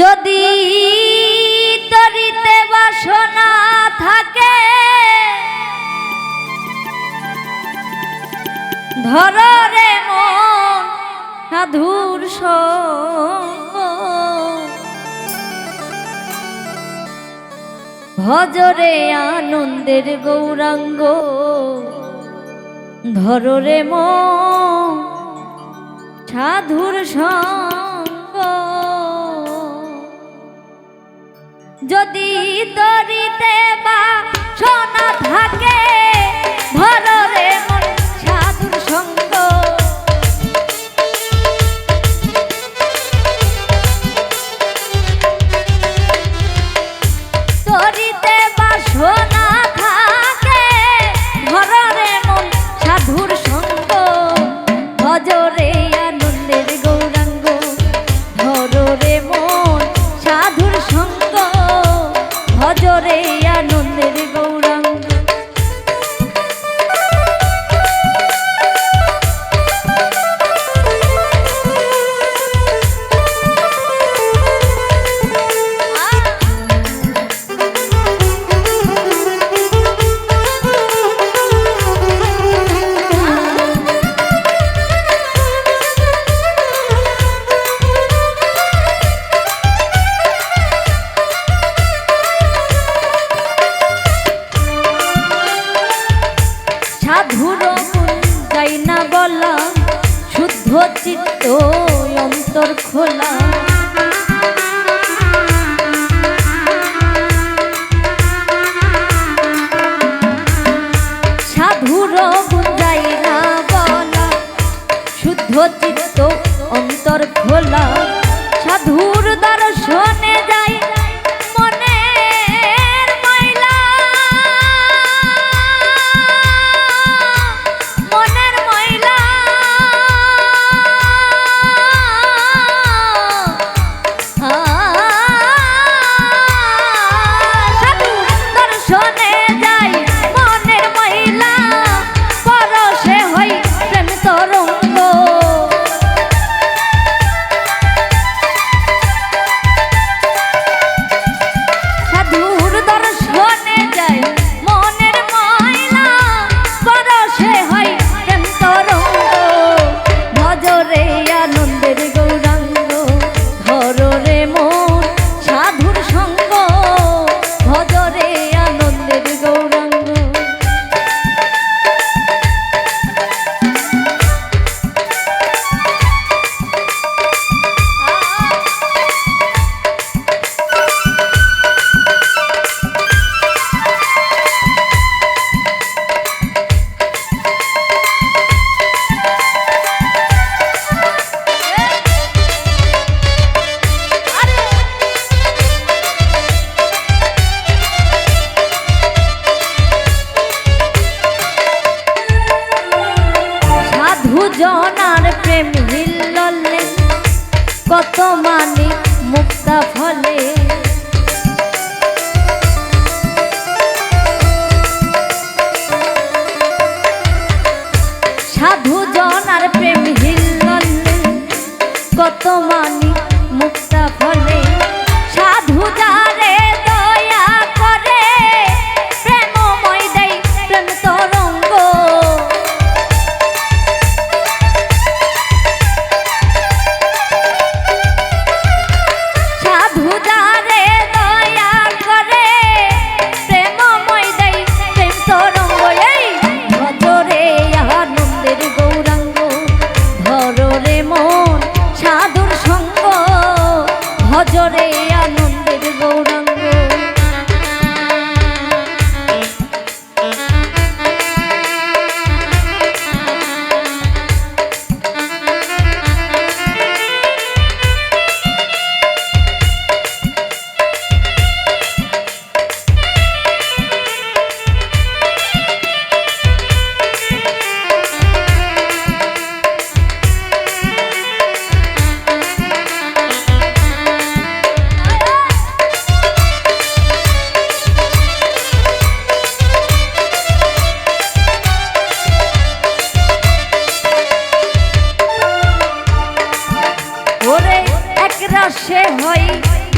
যদি তরিতে বাসনা থাকে, ধর রে মন সাধুর ভজরে আনন্দের গৌরাঙ্গ, ধর রে মন সাধুর সঙ্গ। যদি দরিতে বা সোনা থাকে অন্তর খোলা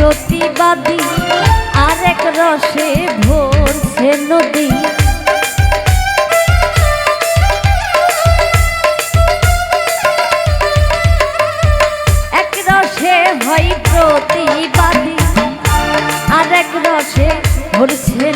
প্রতিবাদী আরেক রসে ভরছে নদী। এক রসে হয় প্রতিবাদী আরেক রসে ভরছে